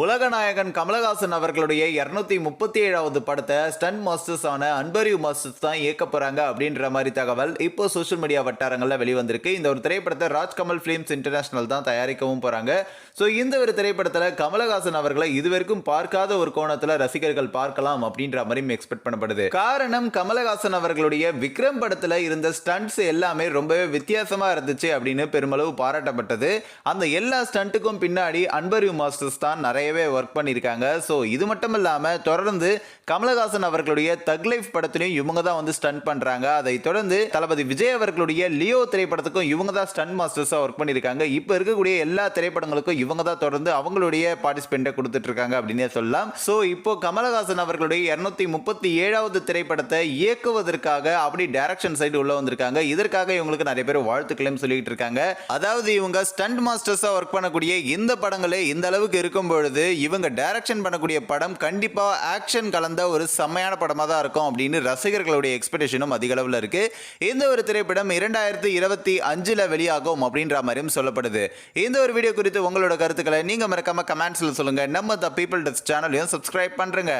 உலகநாயகன் கமலஹாசன் அவர்களுடைய இருநூத்தி முப்பத்தி ஏழாவது படத்தை ஸ்டன் மாஸ்டர்ஸ் ஆன அன்பரியூ மாஸ்டர்ஸ் தான் இயக்க போறாங்க அப்படின்ற மாதிரி தகவல் இப்போ சோஷியல் மீடியா வட்டாரங்களில் வெளிவந்திருக்கு. இந்த ஒரு திரைப்படத்தை ராஜ்கமல் ஃபிலிம்ஸ் இன்டர்நேஷனல் தான் தயாரிக்கவும் போறாங்க. ஸோ இந்த ஒரு திரைப்படத்தில் கமலஹாசன் அவர்களை இதுவரைக்கும் பார்க்காத ஒரு கோணத்தில் ரசிகர்கள் பார்க்கலாம் அப்படின்ற மாதிரியும் எக்ஸ்பெக்ட் பண்ணப்படுது. காரணம் கமலஹாசன் அவர்களுடைய விக்ரம் படத்தில் இருந்த ஸ்டண்ட்ஸ் எல்லாமே ரொம்பவே வித்தியாசமாக இருந்துச்சு அப்படின்னு பெருமளவு பாராட்டப்பட்டது. அந்த எல்லா ஸ்டண்ட்டுக்கும் பின்னாடி அன்பரியூ மாஸ்டர்ஸ் தான் நிறைய நிறையவே ஒர்க் பண்ணியிருக்காங்க. ஸோ இது மட்டும் இல்லாமல் தொடர்ந்து கமலஹாசன் அவர்களுடைய தக் லைஃப் படத்திலையும் இவங்க தான் வந்து ஸ்டண்ட் பண்ணுறாங்க அதை தொடர்ந்து தளபதி விஜய் அவர்களுடைய லியோ திரைப்படத்துக்கும் இவங்க தான் ஸ்டன்ட் மாஸ்டர்ஸாக ஒர்க் பண்ணியிருக்காங்க. இப்போ இருக்கக்கூடிய எல்லா திரைப்படங்களுக்கும் இவங்க தான் தொடர்ந்து அவங்களுடைய பார்ட்டிசிபெண்ட்டை கொடுத்துட்டு இருக்காங்க அப்படின்னே சொல்லலாம். ஸோ இப்போ கமலஹாசன் அவர்களுடைய இருநூத்தி முப்பத்தி ஏழாவது திரைப்படத்தை இயக்குவதற்காக அப்படி டைரக்ஷன் சைடு உள்ள வந்திருக்காங்க. இதற்காக இவங்களுக்கு நிறைய பேர் வாழ்த்துக்களையும் சொல்லிட்டு இருக்காங்க. அதாவது இவங்க ஸ்டண்ட் மாஸ்டர்ஸா ஒர்க் பண்ணக்கூடிய இந்த படங்களே இந்த அளவுக்கு இருக்கும் பொழுது இவங்க டைரக்ஷன் பண்ணக்கூடிய படம் கண்டிப்பாக ஆக்ஷன் கலந்த ஒரு செம்மையான படமாக தான் இருக்கும் அப்படின்னு ரசிகர்களுடைய எக்ஸ்பெக்டேஷனும் அதிக அளவில் இருக்கு. இந்த ஒரு திரைப்படம் இரண்டாயிரத்தி இருபத்தி அஞ்சில் வெளியாகும் அப்படின்ற மாதிரியும் சொல்லப்படுது. இந்த ஒரு வீடியோ குறித்து உங்களோட கருத்துக்களை நீங்கள் மறக்காமல் கமெண்ட்ஸில் சொல்லுங்கள் நம்ம த பீப்புள் டெஸ்ட் சேனலையும் சப்ஸ்கிரைப் பண்றேங்க.